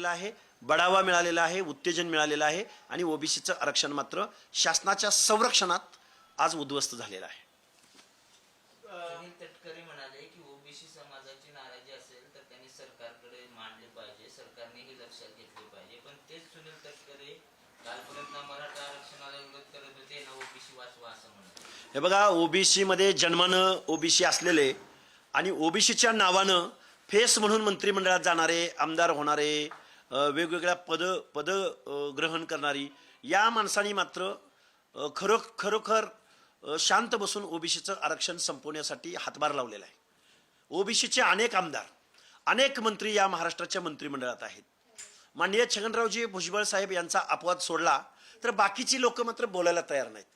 मिळालेला आहे बढावा मिळालेला आहे उत्तेजन मिळालेलं आहे आणि ओबीसीचं आरक्षण मात्र शासनाच्या संरक्षणात आज उद्ध्वस्त झालेलं आहे. सुनील तटकरे म्हणाले की ओबीसी समाजाची नाराजी असेल तर त्यांनी सरकारकडे मांडले पाहिजे सरकारनेही लक्षात घेतले पाहिजे. पण तेच सुनील तटकरे कालपर्यंत मराठा आरक्षणाला विरोध करत होते ना ओबीसी वाचवा असं म्हणत हे बघा ओबीसी मध्ये जन्मानं ओबीसी असलेले आणि ओबीसीच्या नावानं फेस म्हणून मंत्रिमंडळात जाणारे आमदार होणारे वेगवेगळ्या पद पद ग्रहण करणारी. या माणसांनी मात्र खरो खरोखर शांत बसून ओबीसीचं आरक्षण संपवण्यासाठी हातभार लावलेला आहे. ओबीसीचे अनेक आमदार अनेक मंत्री या महाराष्ट्राच्या मंत्रिमंडळात आहेत. माननीय छगनरावजी भुजबळ साहेब यांचा अपवाद सोडला तर बाकीची लोक मात्र बोलायला तयार नाहीत.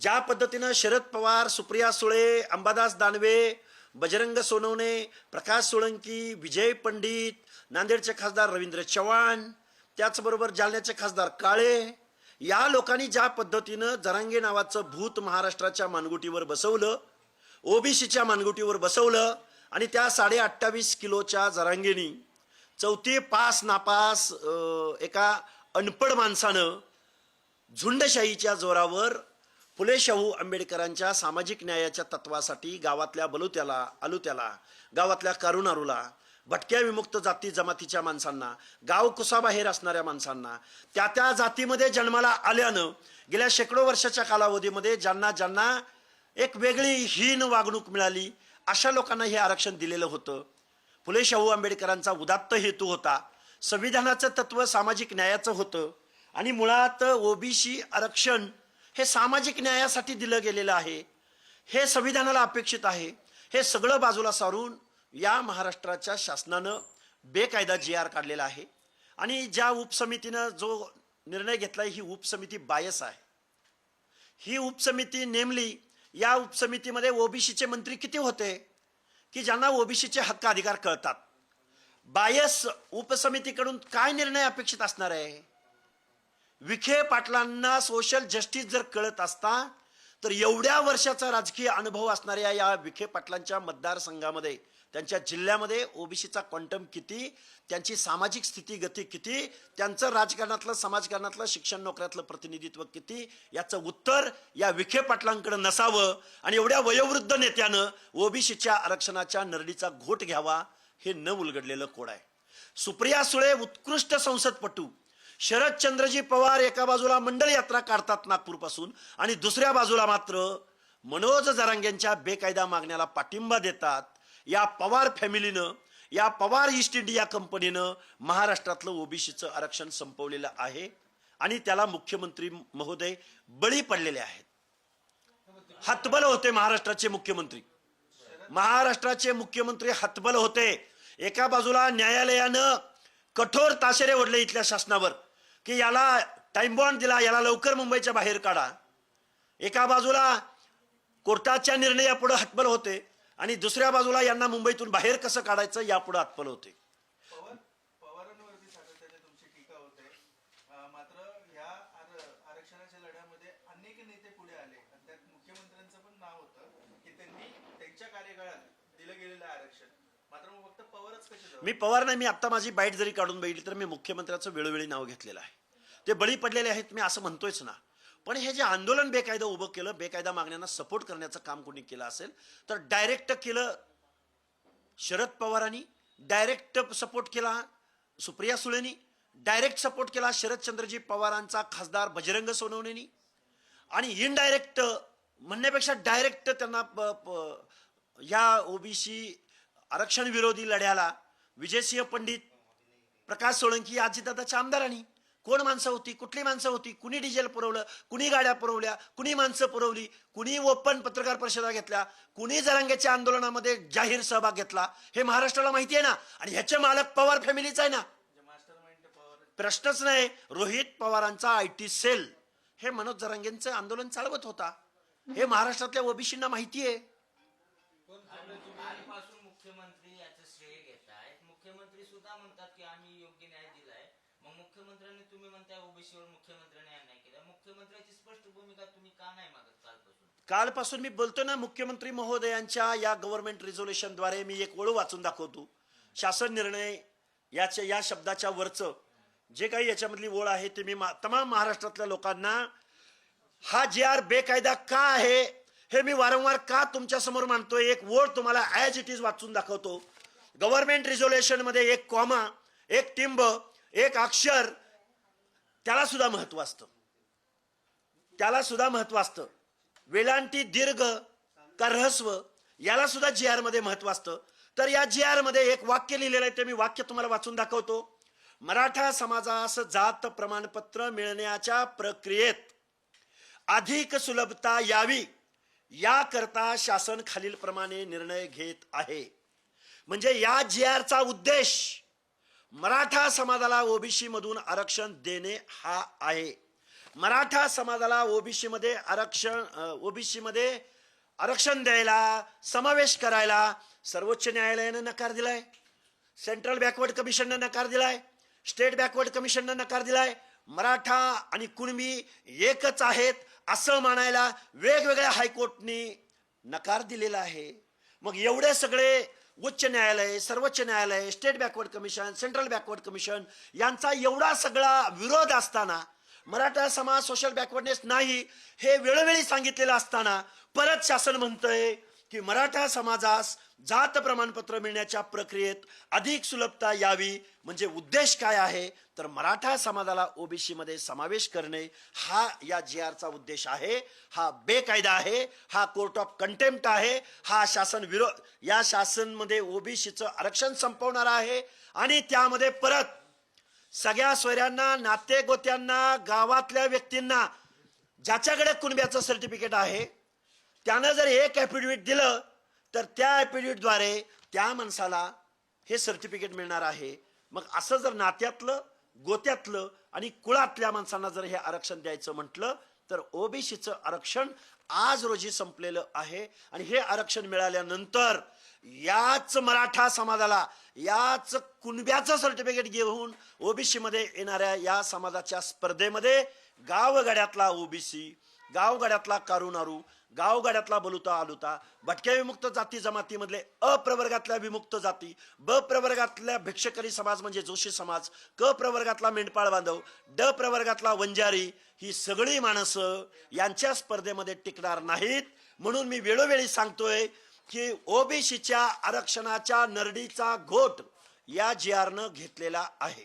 ज्या पद्धतीनं शरद पवार सुप्रिया सुळे अंबादास दानवे बजरंग सोनवणे प्रकाश सोळंकी विजय पंडित नांदेडचे खासदार रवींद्र चव्हाण त्याचबरोबर जालन्याचे खासदार काळे या लोकांनी ज्या पद्धतीनं जरांगे नावाचं भूत महाराष्ट्राच्या मानगुटीवर बसवलं ओबीसीच्या मानगुटीवर बसवलं आणि त्या साडे अठ्ठावीस किलोच्या जरांगेनी चौथी पास नापास एका अनपड माणसानं झुंडशाहीच्या जोरावर फुले शाहू आंबेडकरांच्या सामाजिक न्यायाच्या तत्वासाठी गावातल्या बलुत्याला अलुत्याला गावातल्या करुणारूला भटक्या विमुक्त जाती जमातीच्या माणसांना गाव कुसाबाहेर असणाऱ्या माणसांना त्या त्या जातीमध्ये जन्माला आल्यानं गेल्या शेकडो वर्षाच्या कालावधीमध्ये ज्यांना ज्यांना एक वेगळी हीन वागणूक मिळाली अशा लोकांना हे आरक्षण दिलेलं होतं. फुले शाहू आंबेडकरांचा उदात्त हेतू होता. संविधानाचं तत्व सामाजिक न्यायाचं होतं. आणि मुळात ओबीसी आरक्षण हे सामाजिक न्यायासाठी दिलं गेलेलं आहे. हे संविधानाला अपेक्षित आहे. हे सगळं बाजूला सारून या महाराष्ट्राच्या शासनानं बेकायदा जी आर काढलेला आहे. आणि ज्या उपसमितीनं जो निर्णय घेतलाय ही उपसमिती बायस आहे. ही उपसमिती नेमली या उपसमितीमध्ये ओबीसीचे मंत्री किती होते? की ज्यांना ओबीसीचे हक्क अधिकार कळतात. बायस उपसमितीकडून काय निर्णय अपेक्षित असणार आहे? विखे पाटलांना सोशल जस्टिस जर कळत असता तर एवढ्या वर्षाचा राजकीय अनुभव असणाऱ्या या विखे पाटलांच्या मतदारसंघामध्ये त्यांच्या जिल्ह्यामध्ये ओबीसीचा क्वांटम किती त्यांची सामाजिक स्थिती गती किती त्यांचं राजकारणातलं समाजकारणातलं शिक्षण नोकऱ्यातलं प्रतिनिधित्व किती याचं उत्तर या विखे पाटलांकडे नसावं आणि एवढ्या वयोवृद्ध नेत्यानं ओबीसीच्या आरक्षणाच्या नरडीचा घोट घ्यावा हे न उलगडलेलं कोड आहे. सुप्रिया सुळे उत्कृष्ट संसदपटू शरदचंद्रजी पवार एका बाजूला मंडळ यात्रा काढतात नागपूरपासून आणि दुसऱ्या बाजूला मात्र मनोज जरांग्यांच्या बेकायदा मागण्याला पाठिंबा देतात. या पवार फॅमिलीनं या पवार ईस्ट इंडिया कंपनीनं महाराष्ट्रातलं ओबीसीचं आरक्षण संपवलेलं आहे आणि त्याला मुख्यमंत्री महोदय बळी पडलेले आहेत. हतबल होते महाराष्ट्राचे मुख्यमंत्री. महाराष्ट्राचे मुख्यमंत्री हतबल होते. एका बाजूला न्यायालयानं कठोर ताशेरे ओढले इथल्या शासनावर. की याला टाइम बॉन्ड दिला याला लवकर मुंबईच्या बाहेर काढा. एका बाजूला कोर्टाच्या निर्णयापुढे हतबल होते आणि दुसऱ्या बाजूला यांना मुंबईतून बाहेर कसं काढायचं यापुढे हतबल होते. मात्र ह्या आरक्षणाच्या लढ्यामध्ये अनेक नेते पुढे आले. त्यात मुख्यमंत्र्यांचं पण नाव होतं की त्यांनी त्यांच्या कार्यकाळात दिलं गेलेलं आरक्षण मात्र मग फक्त पवारच कसे जाऊ मी पवार नाही मी आता माझी बाईट जरी काढून बघितली तर मी मुख्यमंत्र्याचं वेळोवेळी नाव घेतलेलं आहे. ते बळी पडलेले आहेत मी असं म्हणतोयच ना. पण हे जे आंदोलन बेकायदा उभं केलं बेकायदा मागण्यांना सपोर्ट करण्याचं काम कोणी केलं असेल तर डायरेक्ट केलं शरद पवारांनी डायरेक्ट सपोर्ट केला सुप्रिया सुळेनी डायरेक्ट सपोर्ट केला शरदचंद्रजी पवारांचा खासदार बजरंग सोनवणेनी आणि इनडायरेक्ट म्हणण्यापेक्षा डायरेक्ट त्यांना या ओबीसी आरक्षण विरोधी लढ्याला विजयसिंह पंडित प्रकाश सोळंकी आजीदादाच्या आमदारांनी कोण माणसं होती कुठली माणसं होती कुणी डिझेल पुरवलं कुणी गाड्या पुरवल्या कुणी माणसं पुरवली कुणी ओपन पत्रकार परिषदा घेतल्या कुणी जरांगेच्या आंदोलनामध्ये जाहीर सहभाग घेतला हे महाराष्ट्राला माहिती आहे ना? आणि ह्याचे मालक पवार फॅमिलीच आहे ना? प्रश्नच नाही रोहित पवारांचा आय टी सेल. हे मनोज जरांगेंचं आंदोलन चालवत होता. हे महाराष्ट्रातल्या ओबीसींना माहिती आहे. म्हणतात की आम्ही योग्य न्याय दिलाय. मग मुख्यमंत्र्यांनी तुम्ही म्हणताय ओबीसीवर मुख्यमंत्र्यांनी न्याय नाही केला मुख्यमंत्र्याची स्पष्ट भूमिका तुम्ही का नाही मागत कालपासून? कालपासून मी बोलतो ना मुख्यमंत्री महोदयांच्या या गव्हर्नमेंट रिझोल्युशनद्वारे मी एक ओळ वाचून दाखवतो. शासन निर्णय याच्या या शब्दाच्या वरचं जे काही याच्यामधली ओळ आहे ते मी तमाम महाराष्ट्रातल्या लोकांना हा जे आर बेकायदा का आहे हे मी वारंवार का तुमच्यासमोर मांडतोय एक ओळ तुम्हाला ऍज इट इज वाचून दाखवतो. गव्हर्नमेंट रिझोल्युशनमध्ये एक कॉमा एक टिंब एक अक्षर त्याला सुद्धा महत्त्व असतं. त्याला सुद्धा महत्त्व असतं. वेलांटी दीर्घ का रहस्व याला सुद्धा जी आरमध्ये महत्त्व असतं. तर या जी आरमध्ये एक वाक्य लिहिलेलं आहे ते मी वाक्य तुम्हाला वाचून दाखवतो. मराठा समाजास जात प्रमाणपत्र मिळण्याच्या प्रक्रियेत अधिक सुलभता यावी याकरता शासन खालीलप्रमाणे निर्णय घेत आहे. म्हणजे या जी आरचा उद्देश मराठा समाजाला ओबीसी मधून आरक्षण देणे हा आहे. मराठा समाजाला ओबीसी मध्ये आरक्षण ओबीसी मध्ये आरक्षण द्यायला समावेश करायला सर्वोच्च न्यायालयानं नकार दिलाय. सेंट्रल बॅकवर्ड कमिशननं नकार दिलाय. स्टेट बॅकवर्ड कमिशननं नकार दिलाय. मराठा आणि कुणबी एकच आहेत असं मानायला वेगवेगळ्या हायकोर्टनी नकार दिलेला आहे. मग एवढे सगळे उच्च न्यायालय सर्वोच्च न्यायालय state backward commission central backward commission यांचा एवढा सगळा विरोध असताना मराठा समाज सोशल बॅकवर्डनेस नाही हे वेळोवेळी सांगितलेलं असताना परत शासन म्हणतंय की मराठा समाजास जात प्रमाणपत्र मिळण्याच्या प्रक्रियेत अधिक सुलभता यावी म्हणजे उद्देश काय आहे? तर मराठा समाजाला ओबीसी मध्ये समावेश करणे हा या जी आरचा उद्देश आहे. हा बेकायदा आहे. हा कोर्ट ऑफ कंटेम्प्ट आहे. हा शासन विरोध या शासनमध्ये ओबीसीचं आरक्षण संपवणार आहे. आणि त्यामध्ये परत सगळ्या सोयऱ्यांना नाते गोत्यांना गावातल्या व्यक्तींना ज्याच्याकडे कुणब्याचं सर्टिफिकेट आहे त्यानं जर एक ॲफिडेविट दिलं तर त्या ॲफिडेविटद्वारे त्या माणसाला हे सर्टिफिकेट मिळणार आहे. मग असं जर नात्यातलं गोत्यातलं आणि कुळातल्या माणसांना जर हे आरक्षण द्यायचं म्हटलं तर ओबीसीचं आरक्षण आज रोजी संपलेलं आहे. आणि हे आरक्षण मिळाल्यानंतर याच मराठा समाजाला याच कुणब्याचं सर्टिफिकेट घेऊन ओबीसीमध्ये येणाऱ्या या समाजाच्या स्पर्धेमध्ये गावगाड्यातला ओबीसी गावगाड्यातला कारुनारू गावगाड्यातला बलुता आलुता भटक्या विमुक्त जाती जमातीमधले अप्रवर्गातल्या विमुक्त जाती ब प्रवर्गातल्या भिक्षकरी समाज म्हणजे जोशी समाज क प्रवर्गातला मेंढपाळ बांधव ड प्रवर्गातला वंजारी ही सगळी माणसं यांच्या स्पर्धेमध्ये टिकणार नाहीत. म्हणून मी वेळोवेळी सांगतोय की ओबीसीच्या आरक्षणाच्या नरडीचा घोट या जी आरनं घेतलेला आहे.